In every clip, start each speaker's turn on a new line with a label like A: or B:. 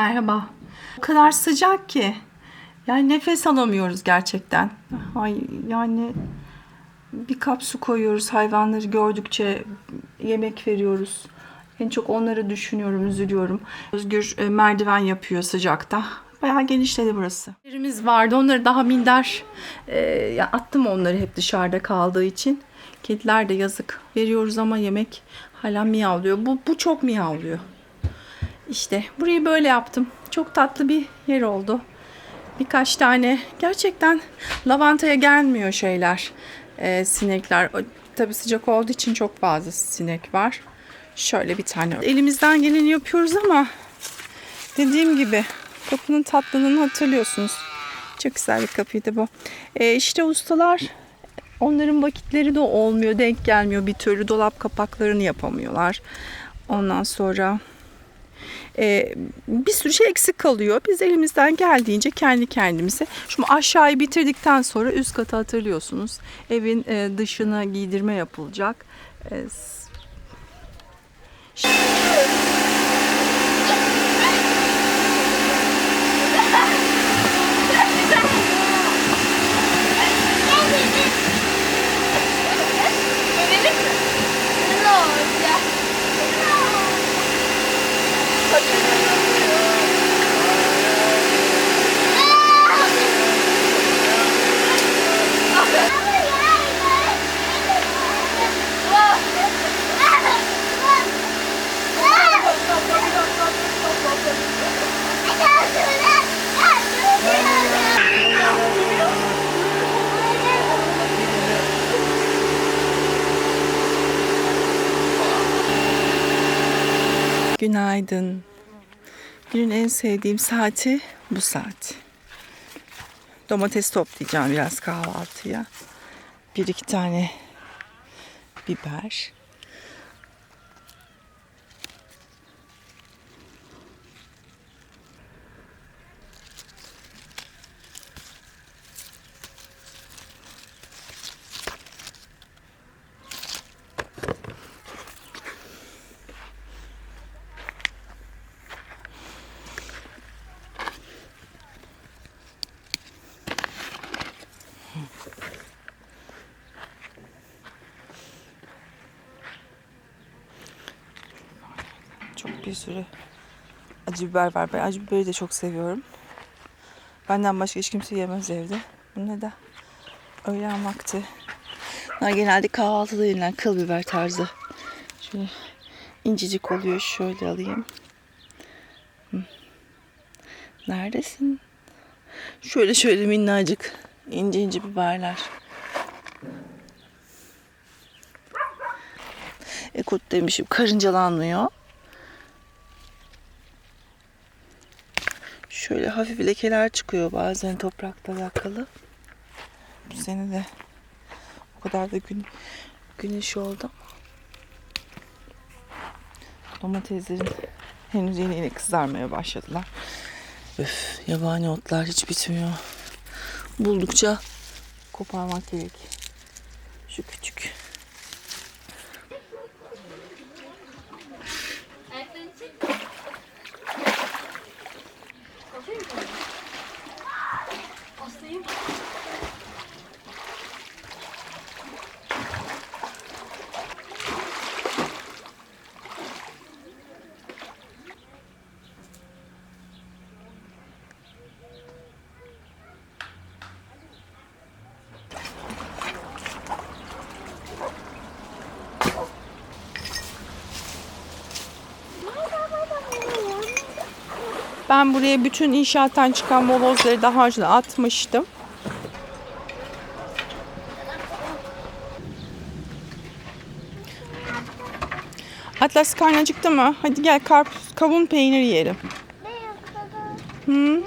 A: Merhaba. O kadar sıcak ki. Yani nefes alamıyoruz gerçekten. Ay yani bir kap su koyuyoruz hayvanları gördükçe yemek veriyoruz. En çok onları düşünüyorum, üzülüyorum. Özgür e, merdiven yapıyor sıcakta. Bayağı genişledi burası. Yerimiz vardı. Onları daha minder e, attım onları hep dışarıda kaldığı için. Kediler de yazık. Veriyoruz ama yemek hala miyavlıyor. Bu, bu çok miyavlıyor. İşte burayı böyle yaptım. Çok tatlı bir yer oldu. Birkaç tane gerçekten lavantaya gelmiyor şeyler. e, sinekler. Tabii sıcak olduğu için çok fazla sinek var. Şöyle bir tane. Elimizden geleni yapıyoruz ama dediğim gibi kapının tatlılığını hatırlıyorsunuz. Çok güzel bir kapıydı bu. E, işte ustalar onların vakitleri de olmuyor. Denk gelmiyor bir türlü. Dolap kapaklarını yapamıyorlar. Ondan sonra e, bir sürü şey eksik kalıyor. Biz elimizden geldiğince kendi kendimize. Şu aşağıyı bitirdikten sonra üst katı hatırlıyorsunuz. Evin e, dışına giydirme yapılacak. E, s- Günaydın. Günün en sevdiğim saati bu saat. Domates toplayacağım biraz kahvaltıya. Bir iki tane biber. Bir sürü acı biber var. Ben acı biberi de çok seviyorum. Benden başka hiç kimse yemez evde. Bu ne de öğlen vakti. Bunlar genelde kahvaltıda yenilen kıl biber tarzı. Şöyle incecik oluyor. Şöyle alayım. Hı. Neredesin? Şöyle şöyle minnacık ince ince biberler. E kurt demişim karıncalanmıyor. Şöyle hafif lekeler çıkıyor bazen toprakla alakalı. Bu sene de o kadar da gün, güneş oldu. Domateslerin henüz yeni yeni kızarmaya başladılar. Öf, yabani otlar hiç bitmiyor. Buldukça koparmak gerek. Şu küçük. Ben buraya bütün inşaattan çıkan molozları daha önce atmıştım. Atlas karnı acıktı mı? Hadi gel karpuz, kavun peyniri yiyelim. Hı? Sen-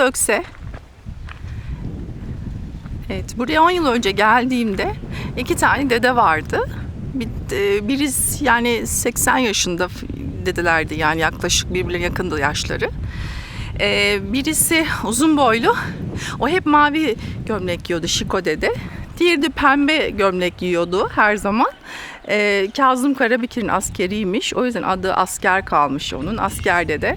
A: dökse. Evet, buraya 10 yıl önce geldiğimde iki tane dede vardı. Bir, e, biriz yani 80 yaşında dedelerdi yani yaklaşık birbirine yakındı yaşları. Ee, birisi uzun boylu. O hep mavi gömlek giyiyordu Şiko dede. Diğeri de pembe gömlek giyiyordu her zaman. Ee, Kazım Karabekir'in askeriymiş. O yüzden adı asker kalmış onun. Asker dede.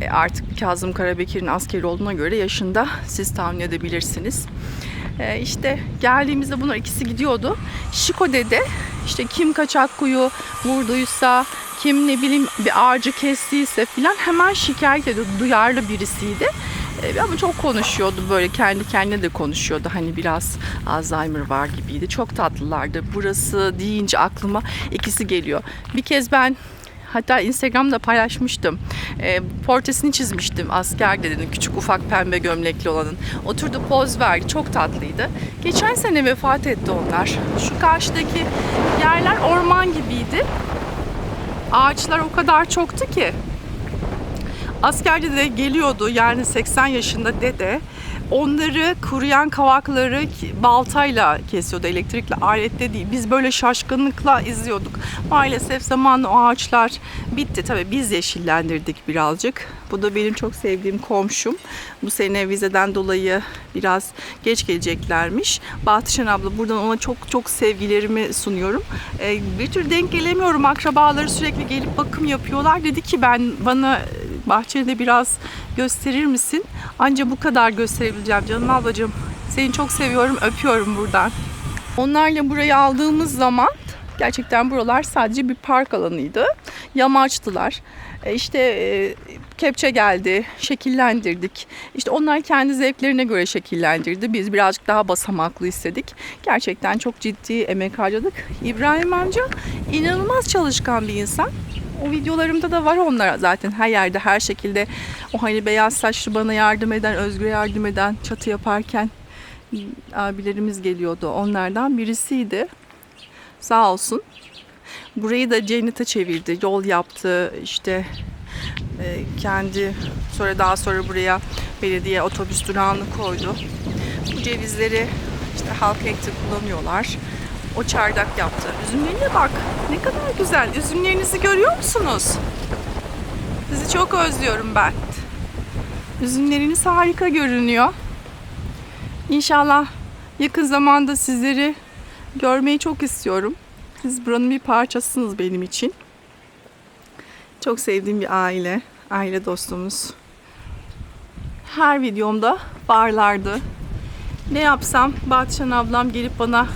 A: Ee, artık Kazım Karabekir'in askeri olduğuna göre yaşında siz tahmin edebilirsiniz. Ee, işte geldiğimizde bunlar ikisi gidiyordu. Şiko dede işte kim kaçak kuyu vurduysa kim ne bileyim bir ağacı kestiyse filan hemen şikayet ediyordu. Duyarlı birisiydi. Ee, ama çok konuşuyordu böyle kendi kendine de konuşuyordu. Hani biraz Alzheimer var gibiydi. Çok tatlılardı. Burası deyince aklıma ikisi geliyor. Bir kez ben Hatta Instagram'da paylaşmıştım. E, portresini çizmiştim asker dedenin küçük ufak pembe gömlekli olanın. Oturdu poz verdi. Çok tatlıydı. Geçen sene vefat etti onlar. Şu karşıdaki yerler orman gibiydi. Ağaçlar o kadar çoktu ki. Asker dede geliyordu yani 80 yaşında dede. Onları kuruyan kavakları baltayla kesiyordu elektrikli aletle değil. Biz böyle şaşkınlıkla izliyorduk. Maalesef zamanla o ağaçlar bitti. Tabii biz yeşillendirdik birazcık. Bu da benim çok sevdiğim komşum. Bu sene vizeden dolayı biraz geç geleceklermiş. Bahtişan abla buradan ona çok çok sevgilerimi sunuyorum. Ee, bir tür denk gelemiyorum. Akrabaları sürekli gelip bakım yapıyorlar. Dedi ki ben bana bahçede biraz gösterir misin? Anca bu kadar gösterebileceğim canım ablacığım. Seni çok seviyorum, öpüyorum buradan. Onlarla burayı aldığımız zaman gerçekten buralar sadece bir park alanıydı. Yamaçtılar. E işte e, kepçe geldi, şekillendirdik. İşte onlar kendi zevklerine göre şekillendirdi. Biz birazcık daha basamaklı istedik. Gerçekten çok ciddi emek harcadık. İbrahim amca inanılmaz çalışkan bir insan. O videolarımda da var onlar zaten her yerde her şekilde o hani beyaz saçlı bana yardım eden, Özgür'e yardım eden çatı yaparken abilerimiz geliyordu. Onlardan birisiydi. Sağ olsun. Burayı da cennete çevirdi. Yol yaptı. işte e, kendi sonra daha sonra buraya belediye otobüs durağını koydu. Bu cevizleri işte halk ekti kullanıyorlar. O çardak yaptı. Üzümlerine bak. Ne kadar güzel. Üzümlerinizi görüyor musunuz? Sizi çok özlüyorum ben. Üzümleriniz harika görünüyor. İnşallah yakın zamanda sizleri görmeyi çok istiyorum. Siz buranın bir parçasısınız benim için. Çok sevdiğim bir aile, aile dostumuz. Her videomda varlardı. Ne yapsam Batşan ablam gelip bana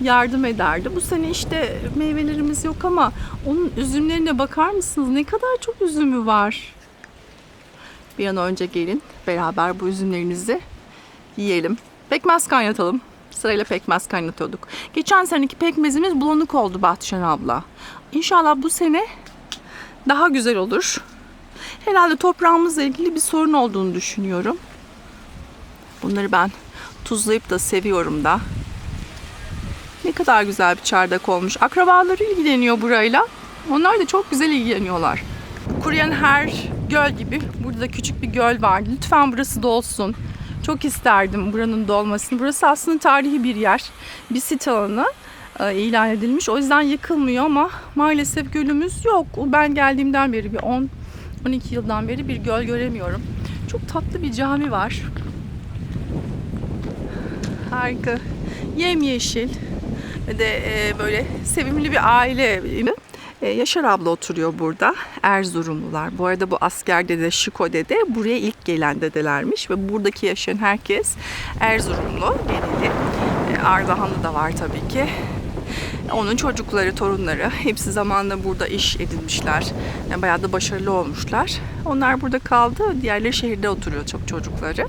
A: yardım ederdi. Bu sene işte meyvelerimiz yok ama onun üzümlerine bakar mısınız? Ne kadar çok üzümü var. Bir an önce gelin beraber bu üzümlerinizi yiyelim. Pekmez kaynatalım. Sırayla pekmez kaynatıyorduk. Geçen seneki pekmezimiz bulanık oldu Bahtişan abla. İnşallah bu sene daha güzel olur. Herhalde toprağımızla ilgili bir sorun olduğunu düşünüyorum. Bunları ben tuzlayıp da seviyorum da. Kadar güzel bir çardak olmuş. Akrabaları ilgileniyor burayla. Onlar da çok güzel ilgileniyorlar. Kuruyan her göl gibi burada da küçük bir göl vardı. Lütfen burası dolsun. Çok isterdim buranın dolmasını. Burası aslında tarihi bir yer. Bir sit alanı e, ilan edilmiş. O yüzden yıkılmıyor ama maalesef gölümüz yok. Ben geldiğimden beri bir 10 12 yıldan beri bir göl göremiyorum. Çok tatlı bir cami var. Harika. Yemyeşil ve de e, böyle sevimli bir aile evi. E, Yaşar abla oturuyor burada. Erzurumlular. Bu arada bu asker dede, Şiko dede buraya ilk gelen dedelermiş ve buradaki yaşayan herkes Erzurumlu, geneli. E, Ardahanlı da var tabii ki. Onun çocukları, torunları hepsi zamanla burada iş edinmişler. Yani bayağı da başarılı olmuşlar. Onlar burada kaldı. Diğerleri şehirde oturuyor çok çocukları.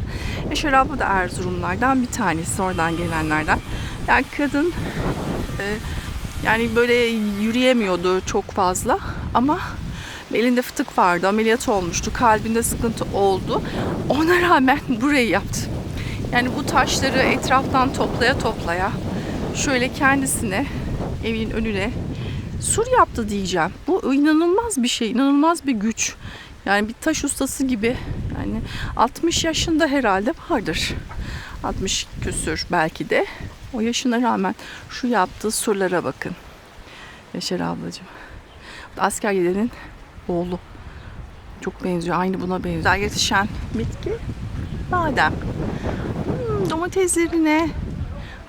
A: Yaşar abla da Erzurumlardan bir tanesi. Oradan gelenlerden. Yani kadın e, yani böyle yürüyemiyordu çok fazla ama elinde fıtık vardı. Ameliyat olmuştu. Kalbinde sıkıntı oldu. Ona rağmen burayı yaptı. Yani bu taşları etraftan toplaya toplaya şöyle kendisine evin önüne sur yaptı diyeceğim. Bu inanılmaz bir şey, inanılmaz bir güç. Yani bir taş ustası gibi Yani 60 yaşında herhalde vardır. 60 küsür belki de. O yaşına rağmen şu yaptığı surlara bakın. Yaşar ablacığım. Asker gidenin oğlu. Çok benziyor. Aynı buna benziyor. Daha yetişen bitki badem. Hmm, domateslerine,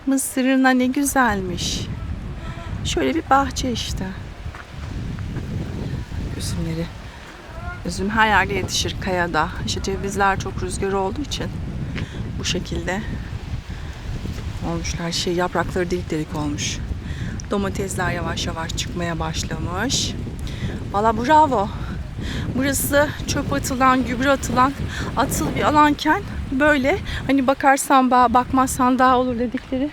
A: mısırına ne güzelmiş. Şöyle bir bahçe işte. Üzümleri. Üzüm her yerde yetişir kayada. İşte cevizler çok rüzgar olduğu için bu şekilde olmuşlar. Şey yaprakları delik delik olmuş. Domatesler yavaş yavaş çıkmaya başlamış. Valla bravo. Burası çöp atılan, gübre atılan, atıl bir alanken böyle hani bakarsan bağ, bakmazsan daha olur dedikleri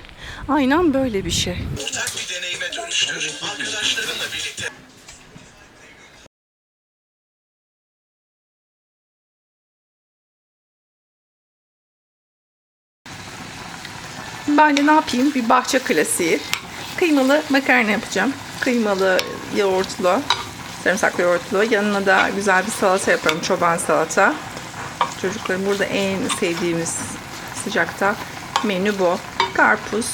A: aynen böyle bir şey.
B: Dönüştür. Arkadaşlarınla birlikte
A: Ben de ne yapayım? Bir bahçe klasiği. Kıymalı makarna yapacağım. Kıymalı, yoğurtlu, sarımsaklı yoğurtlu. Yanına da güzel bir salata yaparım. Çoban salata. Çocukların burada en sevdiğimiz sıcakta menü bu. Karpuz.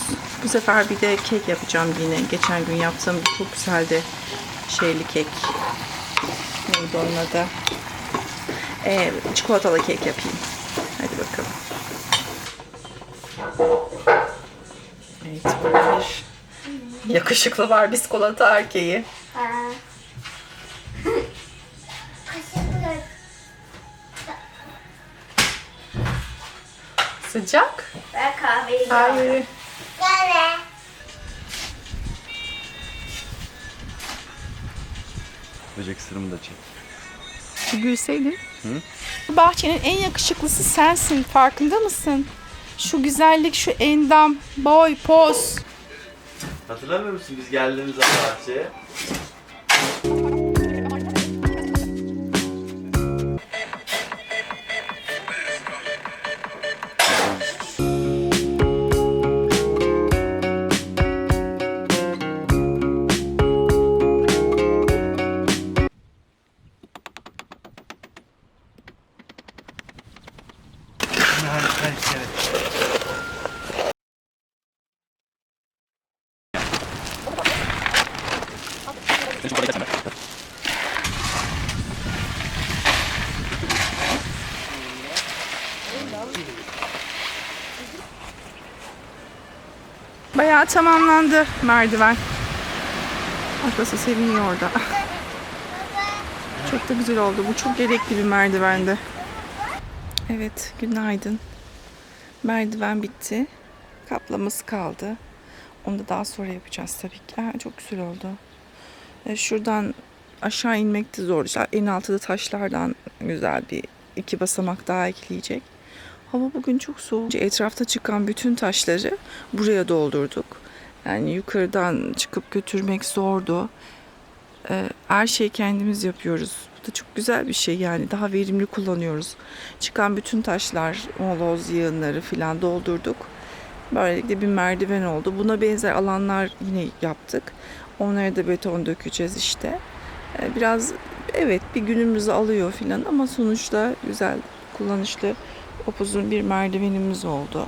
A: Bu sefer bir de kek yapacağım yine. Geçen gün yaptığım çok güzeldi. Şeyli kek. Neydi onun adı? Ee, çikolatalı kek yapayım. Hadi bakalım. Evet bir yakışıklı var biskolata erkeği. Sıcak.
C: Ver kahveyi.
A: Hayır.
C: Kahve.
D: Böcek sırrımı da çek.
A: Gülseydin. Bu bahçenin en yakışıklısı sensin. Farkında mısın? Şu güzellik, şu endam, boy, poz.
D: Hatırlamıyor musun biz geldiğimiz zaman bahçeye?
A: Bayağı tamamlandı merdiven. Ablası seviniyor orada. Çok da güzel oldu. Bu çok gerekli bir merdivendi. Evet, günaydın. Merdiven bitti. Kaplaması kaldı. Onu da daha sonra yapacağız tabii ki. Ha, çok güzel oldu. E, şuradan aşağı inmek de zor. İşte en altıda taşlardan güzel bir iki basamak daha ekleyecek. Hava bugün çok soğuk. Etrafta çıkan bütün taşları buraya doldurduk. Yani yukarıdan çıkıp götürmek zordu. Ee, her şeyi kendimiz yapıyoruz. Da çok güzel bir şey yani. Daha verimli kullanıyoruz. Çıkan bütün taşlar, moloz yığınları falan doldurduk. Böylelikle bir merdiven oldu. Buna benzer alanlar yine yaptık. Onlara da beton dökeceğiz işte. Ee, Biraz evet bir günümüzü alıyor filan ama sonuçta güzel, kullanışlı, upuzun bir merdivenimiz oldu.